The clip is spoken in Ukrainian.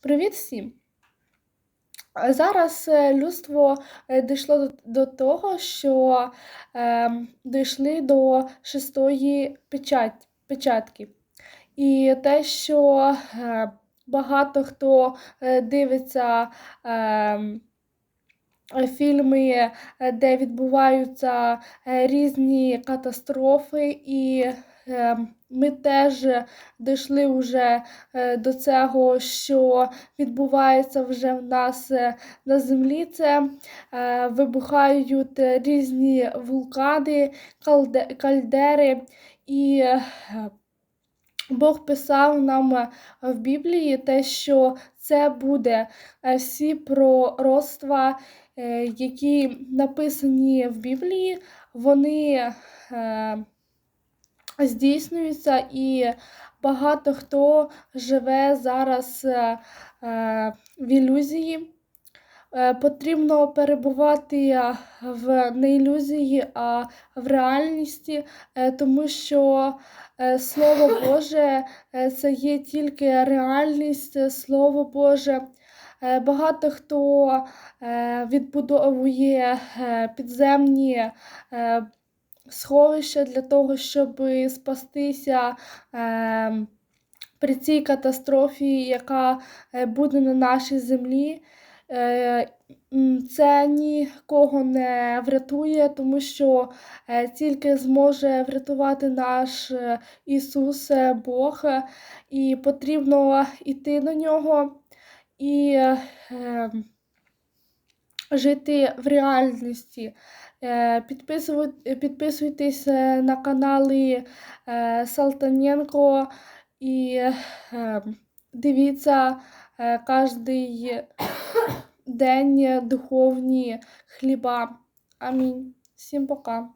Привіт всім! Е, Зараз е, людство е, дійшло до, того, що е, дійшли до шестої печать, печатки. І те, що е, багато хто дивиться е, фільми, е, де відбуваються е, різні катастрофи, і е, ми теж дійшли вже е, до цього, що відбувається вже в нас е, на землі. Це е, вибухають різні вулкани, кальдери. І е, Бог писав нам е, в Біблії те, що це буде е, всі пророцтва, е, які написані в Біблії, вони здійснюються, і багато хто живе зараз в ілюзії. Е, Потрібно перебувати е, в не ілюзії, а в реальності, е, тому що Слово Боже це є тільки реальність, Слово Боже. Багато хто відбудовує підземні сховища для того, щоб спастися е, при цій катастрофі, яка буде на нашій землі. Е, Це нікого не врятує, тому що е, тільки зможе врятувати наш е, Ісус Бог, і потрібно йти до нього і ем, жити в реальності. Підписуйтесь на канали Салтаненко і е, дивіться кожний день духовні хліба. Амінь. Всім пока.